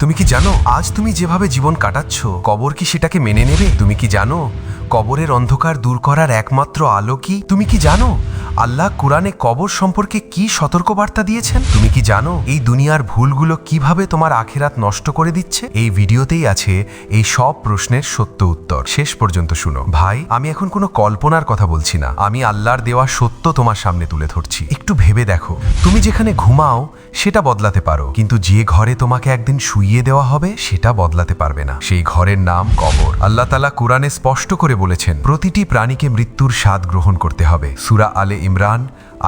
তুমি কি জানো, আজ তুমি যেভাবে জীবন কাটাচ্ছ, কবর কি সেটাকে মেনে নেবে? তুমি কি জানো, কবরের অন্ধকার দূর করার একমাত্র আলো কি? তুমি কি জানো? আল্লাহ কোরআনে কবর সম্পর্কে কি সতর্কবার্তা দিয়েছেন? তুমি কি জানো এই দুনিয়ার ভুলগুলো কীভাবে তোমার আখেরাত নষ্ট করে দিচ্ছে? এই ভিডিওতেই আছে এই সব প্রশ্নের সত্য উত্তর। শেষ পর্যন্ত শুনো। ভাই, আমি এখন কোনো কল্পনার কথা বলছি না। আমি আল্লাহর দেওয়া সত্য তোমার সামনে তুলে ধরছি। একটু ভেবে দেখো। তুমি যেখানে ঘুমাও, সেটা বদলাতে পারো। কিন্তু যে ঘরে তোমাকে একদিন শুইয়ে দেওয়া হবে, সেটা বদলাতে পারবে না। সেই ঘরের নাম কবর। আল্লাহ তালা কোরআনে স্পষ্ট করে বলেছেন, প্রতিটি প্রাণীকে মৃত্যুর স্বাদ গ্রহণ করতে হবে। সুরা আলে ইমরান,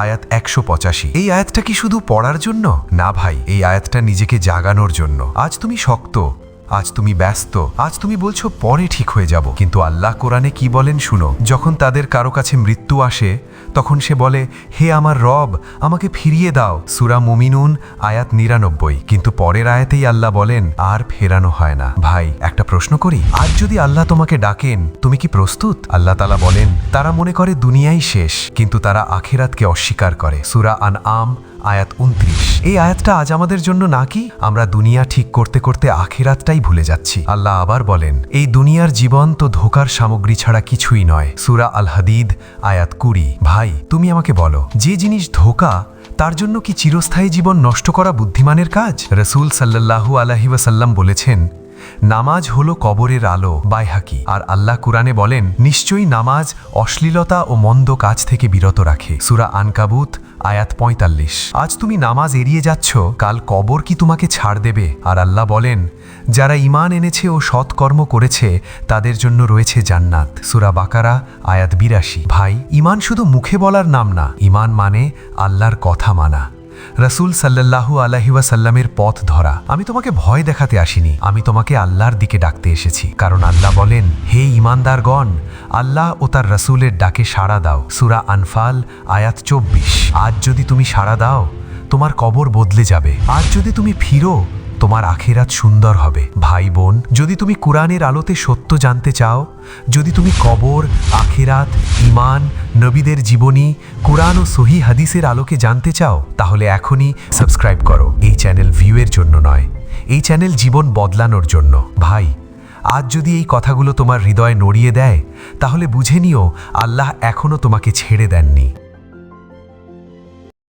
আয়াত একশো পঁচাশি। এই আয়াতটা কি শুধু পড়ার জন্য? না ভাই, এই আয়াতটা নিজেকে জাগানোর জন্য। আজ তুমি শক্ত, আজ তুমি ব্যস্ত, আজ তুমি বলছো পরে ঠিক হয়ে যাব। কিন্তু আল্লাহ কোরআনে কি বলেন শুনো, যখন তাদের কারও কাছে মৃত্যু আসে, তখন সে বলে, হে আমার রব, আমাকে ফিরিয়ে দাও। সুরা মুমিনুন, আয়াত নিরানব্বই। কিন্তু পরের আয়াতেই আল্লাহ বলেন, আর ফেরানো হয় না। ভাই, একটা প্রশ্ন করি, আজ যদি আল্লাহ তোমাকে ডাকেন, তুমি কি প্রস্তুত? আল্লাহ তালা বলেন তারা মনে করে দুনিয়াই শেষ, কিন্তু তারা আখেরাতকে অস্বীকার করে। সুরা আন আম আয়াত উনত্রিশ। এই আয়াতটা আজ আমাদের জন্য নাকি আমরা দুনিয়া ঠিক করতে করতে আখেরাতটাই ভুলে যাচ্ছি। আল্লাহ আবার বলেন, এই দুনিয়ার জীবন তো ধোকার সামগ্রী ছাড়া কিছুই নয়। সুরা আল হাদিদ আয়াত কুড়ি। ভাই, তুমি আমাকে বলো, যে জিনিস ধোকা, তার জন্য কি চিরস্থায়ী জীবন নষ্ট করা বুদ্ধিমানের কাজ? রসুল সাল্লাল্লাহু আলহি ওয়াসাল্লাম বলেছেন নামাজ হলো কবরের আলো, বাইহাকি। আর আল্লাহ কুরআনে বলেন, নিশ্চয়ই নামাজ অশ্লীলতা ও মন্দ কাজ থেকে বিরত রাখে। সুরা আনকাবুত, আয়াত পঁয়তাল্লিশ। আজ তুমি নামাজ এড়িয়ে যাচ্ছ, কাল কবর কি তোমাকে ছাড় দেবে? আর আল্লাহ বলেন, যারা ইমান এনেছে ও সৎকর্ম করেছে, তাদের জন্য রয়েছে জান্নাত। সুরা বাকারা, আয়াত বিরাশি। ভাই ইমান শুধু মুখে বলার নাম না। ইমান মানে আল্লাহর কথা মানা। রসুল সাল্লাল্লাহু আলহিউসাল্লামের পথ ধরা। আমি তোমাকে ভয় দেখাতে আসিনি। আমি তোমাকে আল্লাহর দিকে ডাকতে এসেছি। কারণ আল্লাহ বলেন, হে ইমানদারগণ আল্লাহ ও তার রসুলের ডাকে সাড়া দাও। সুরা আনফাল, আয়াত চব্বিশ। আজ যদি তুমি সাড়া দাও, তোমার কবর বদলে যাবে। আজ যদি তুমি ফিরো তোমার আখেরাত সুন্দর হবে। ভাই বোন, যদি তুমি কোরআনের আলোতে সত্য জানতে চাও, যদি তুমি কবর, আখেরাত ইমান নবীদের জীবনী, কোরআন ও সহি হাদিসের আলোকে জানতে চাও, তাহলে এখনই সাবস্ক্রাইব করো। এই চ্যানেল ভিউয়ের জন্য নয়, এই চ্যানেল জীবন বদলানোর জন্য। ভাই, আজ যদি এই কথাগুলো তোমার হৃদয়ে নড়িয়ে দেয়, তাহলে বুঝে নিও, আল্লাহ এখনও তোমাকে ছেড়ে দেননি।